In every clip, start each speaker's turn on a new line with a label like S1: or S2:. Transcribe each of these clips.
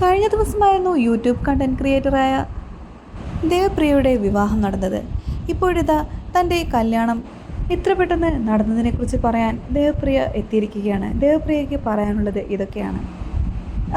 S1: കഴിഞ്ഞ ദിവസമായിരുന്നു YouTube content ക്രിയേറ്ററായ ദേവപ്രിയയുടെ വിവാഹം നടന്നത്. ഇപ്പോഴിതാ തന്റെ കല്യാണം ഇത്ര പെട്ടെന്ന് നടന്നതിനെക്കുറിച്ച് പറയാൻ ദേവപ്രിയ എത്തിയിരിക്കുകയാണ്. ദേവപ്രിയയ്ക്ക് പറയാനുള്ളത് ഇതൊക്കെയാണ്.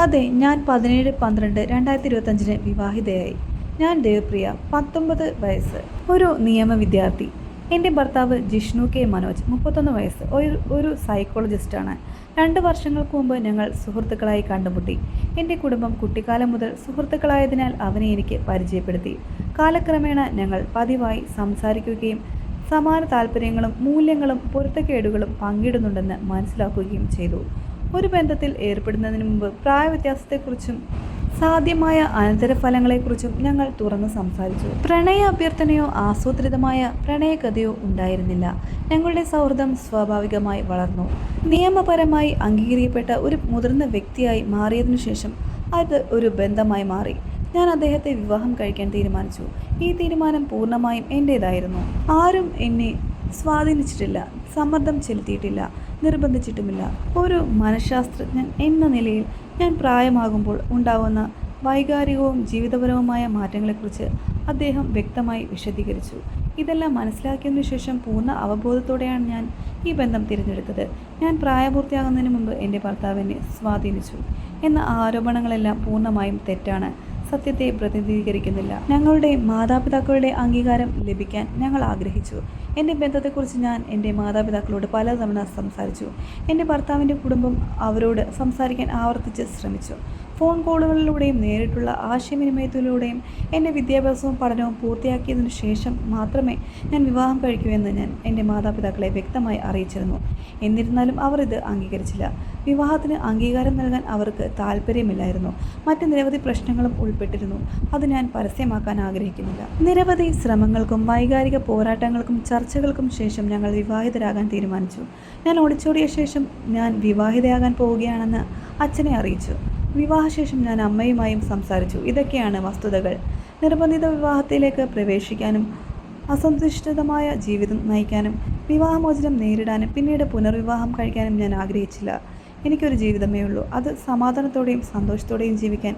S1: അതെ ഞാൻ പതിനേഴ് പന്ത്രണ്ട് രണ്ടായിരത്തി ഇരുപത്തഞ്ചിന് വിവാഹിതയായി. ഞാൻ ദേവപ്രിയ പത്തൊമ്പത് വയസ്സ്. ഒരു നിയമ വിദ്യാർത്ഥി എന്റെ ഭർത്താവ് ജിഷ്ണു കെ മനോജ് മുപ്പത്തൊന്ന് വയസ്സ്. ഒരു ഒരു സൈക്കോളജിസ്റ്റാണ് രണ്ട് വർഷങ്ങൾക്ക് മുമ്പ് ഞങ്ങൾ സുഹൃത്തുക്കളായി കണ്ടുമുട്ടി. എന്റെ കുടുംബം കുട്ടിക്കാലം മുതൽ സുഹൃത്തുക്കളായതിനാൽ അവനെ എനിക്ക് പരിചയപ്പെടുത്തി. കാലക്രമേണ ഞങ്ങൾ പതിവായി സംസാരിക്കുകയും സമാന താല്പര്യങ്ങളും മൂല്യങ്ങളും പൊരുത്തക്കേടുകളും പങ്കിടുന്നുണ്ടെന്ന് മനസ്സിലാക്കുകയും ചെയ്തു. ഒരു ബന്ധത്തിൽ ഏർപ്പെടുന്നതിന് മുമ്പ് പ്രായവ്യത്യാസത്തെക്കുറിച്ചും സാധ്യമായ അനന്തരഫലങ്ങളെക്കുറിച്ചും ഞങ്ങൾ തുറന്ന് സംസാരിച്ചു. പ്രണയ അഭ്യർത്ഥനയോ ആസൂത്രിതമായ പ്രണയകഥയോ ഉണ്ടായിരുന്നില്ല. ഞങ്ങളുടെ സൗഹൃദം സ്വാഭാവികമായി വളർന്നു. നിയമപരമായി അംഗീകരിക്കപ്പെട്ട ഒരു മുതിർന്ന വ്യക്തിയായി മാറിയതിനു ശേഷം അത് ഒരു ബന്ധമായി മാറി. ഞാൻ അദ്ദേഹത്തെ വിവാഹം കഴിക്കാൻ തീരുമാനിച്ചു. ഈ തീരുമാനം പൂർണമായും എന്റേതായിരുന്നു ആരും എന്നെ സ്വാധീനിച്ചിട്ടില്ല സമ്മർദ്ദം ചെലുത്തിയിട്ടില്ല. നിർബന്ധിച്ചിട്ടുമില്ല. ഒരു മനഃശാസ്ത്രജ്ഞൻ എന്ന നിലയിൽ ഞാൻ പ്രായമാകുമ്പോൾ ഉണ്ടാവുന്ന വൈകാരികവും ജീവിതപരവുമായ മാറ്റങ്ങളെക്കുറിച്ച് അദ്ദേഹം വ്യക്തമായി വിശദീകരിച്ചു. ഇതെല്ലാം മനസ്സിലാക്കിയതിനു ശേഷം പൂർണ അവബോധത്തോടെയാണ് ഞാൻ ഈ ബന്ധം തിരഞ്ഞെടുത്തത്. ഞാൻ പ്രായപൂർത്തിയാകുന്നതിന് മുമ്പ് എന്റെ ഭർത്താവിനെ സ്വാധീനിച്ചു. എന്ന ആരോപണങ്ങളെല്ലാം പൂർണമായും തെറ്റാണ്. സത്യത്തെ പ്രതിനിധീകരിക്കുന്നില്ല. ഞങ്ങളുടെ മാതാപിതാക്കളുടെ അംഗീകാരം ലഭിക്കാൻ ഞങ്ങൾ ആഗ്രഹിച്ചു. എന്റെ ബന്ധത്തെക്കുറിച്ച് ഞാൻ എന്റെ മാതാപിതാക്കളോട് പലതവണ സംസാരിച്ചു. എന്റെ ഭർത്താവിന്റെ കുടുംബം അവരോട് സംസാരിക്കാൻ ആവർത്തിച്ച് ശ്രമിച്ചു. ഫോൺ കോളുകളിലൂടെയും നേരിട്ടുള്ള ആശയവിനിമയത്തിലൂടെയും എന്റെ വിദ്യാഭ്യാസവും പഠനവും പൂർത്തിയാക്കിയതിനു ശേഷം മാത്രമേ ഞാൻ വിവാഹം കഴിക്കൂ എന്ന് ഞാൻ എന്റെ മാതാപിതാക്കളെ വ്യക്തമായി അറിയിച്ചിരുന്നു. എന്നിരുന്നാലും അവർ ഇത് അംഗീകരിച്ചില്ല. വിവാഹത്തിന് അംഗീകാരം നൽകാൻ അവർക്ക് താല്പര്യമില്ലായിരുന്നു മറ്റ് നിരവധി പ്രശ്നങ്ങളും ഉൾപ്പെട്ടിരുന്നു. അത് ഞാൻ പരസ്യമാക്കാൻ ആഗ്രഹിക്കുന്നില്ല. നിരവധി ശ്രമങ്ങൾക്കും വൈകാരിക പോരാട്ടങ്ങൾക്കും ചർച്ചകൾക്കും ശേഷം ഞങ്ങൾ വിവാഹിതരാകാൻ തീരുമാനിച്ചു. ഞാൻ ഒളിച്ചോടിയ ശേഷം ഞാൻ വിവാഹിതയാകാൻ പോവുകയാണെന്ന് അച്ഛനെ അറിയിച്ചു. വിവാഹശേഷം ഞാൻ അമ്മയുമായും സംസാരിച്ചു. ഇതൊക്കെയാണ് വസ്തുതകൾ. നിർബന്ധിത വിവാഹത്തിലേക്ക് പ്രവേശിക്കാനും അസന്തുഷ്ടിതമായ ജീവിതം നയിക്കാനും വിവാഹമോചനം നേരിടാനും പിന്നീട് പുനർവിവാഹം കഴിക്കാനും ഞാൻ ആഗ്രഹിച്ചില്ല. എനിക്കൊരു ജീവിതമേ ഉള്ളൂ. അത് സമാധാനത്തോടെയും സന്തോഷത്തോടെയും ജീവിക്കാൻ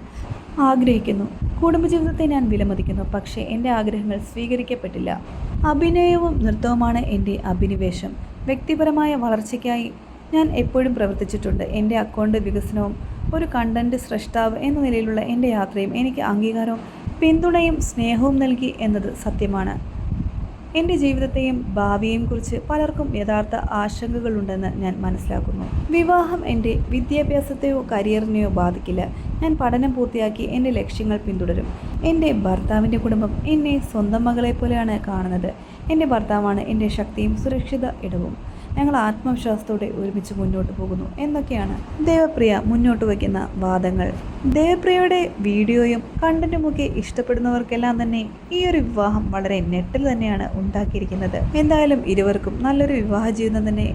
S1: ആഗ്രഹിക്കുന്നു. കുടുംബജീവിതത്തെ ഞാൻ വിലമതിക്കുന്നു. പക്ഷേ എന്റെ ആഗ്രഹങ്ങൾ സ്വീകരിക്കപ്പെട്ടില്ല. അഭിനയവും നൃത്തവുമാണ് എന്റെ അഭിനിവേശം. വ്യക്തിപരമായ വളർച്ചയ്ക്കായി ഞാൻ എപ്പോഴും പ്രവർത്തിച്ചിട്ടുണ്ട്. എന്റെ അക്കൗണ്ട് വികസനവും ഒരു കണ്ടന്റ് സൃഷ്ടാവ് എന്ന നിലയിലുള്ള എന്റെ യാത്രയും എനിക്ക് അംഗീകാരവും പിന്തുണയും സ്നേഹവും നൽകി എന്നത് സത്യമാണ്. എന്റെ ജീവിതത്തെയും ഭാവിയെയും കുറിച്ച് പലർക്കും യഥാർത്ഥ ആശങ്കകളുണ്ടെന്ന് ഞാൻ മനസ്സിലാക്കുന്നു. വിവാഹം എന്റെ വിദ്യാഭ്യാസത്തെയോ കരിയറിനെയോ ബാധിക്കില്ല. ഞാൻ പഠനം പൂർത്തിയാക്കി എന്റെ ലക്ഷ്യങ്ങൾ പിന്തുടരും. എന്റെ ഭർത്താവിന്റെ കുടുംബം എന്നെ സ്വന്തം മകളെ പോലെയാണ് കാണുന്നത്. എന്റെ ഭർത്താവാണ് എന്റെ ശക്തിയും സുരക്ഷിത ഇടവും. ഞങ്ങൾ ആത്മവിശ്വാസത്തോടെ ഒരുമിച്ച് മുന്നോട്ട് പോകുന്നു. എന്നൊക്കെയാണ് ദേവപ്രിയ മുന്നോട്ട് വയ്ക്കുന്ന വാദങ്ങൾ. ദേവപ്രിയയുടെ വീഡിയോയും കണ്ടന്റുമൊക്കെ ഇഷ്ടപ്പെടുന്നവർക്കെല്ലാം തന്നെ ഈ ഒരു വിവാഹം വളരെ നെട്ടിൽ തന്നെയാണ് ഉണ്ടാക്കിയിരിക്കുന്നത്. എന്തായാലും ഇരുവർക്കും നല്ലൊരു വിവാഹ ജീവിതം തന്നെ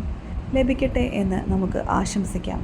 S1: ലഭിക്കട്ടെ എന്ന് നമുക്ക് ആശംസിക്കാം.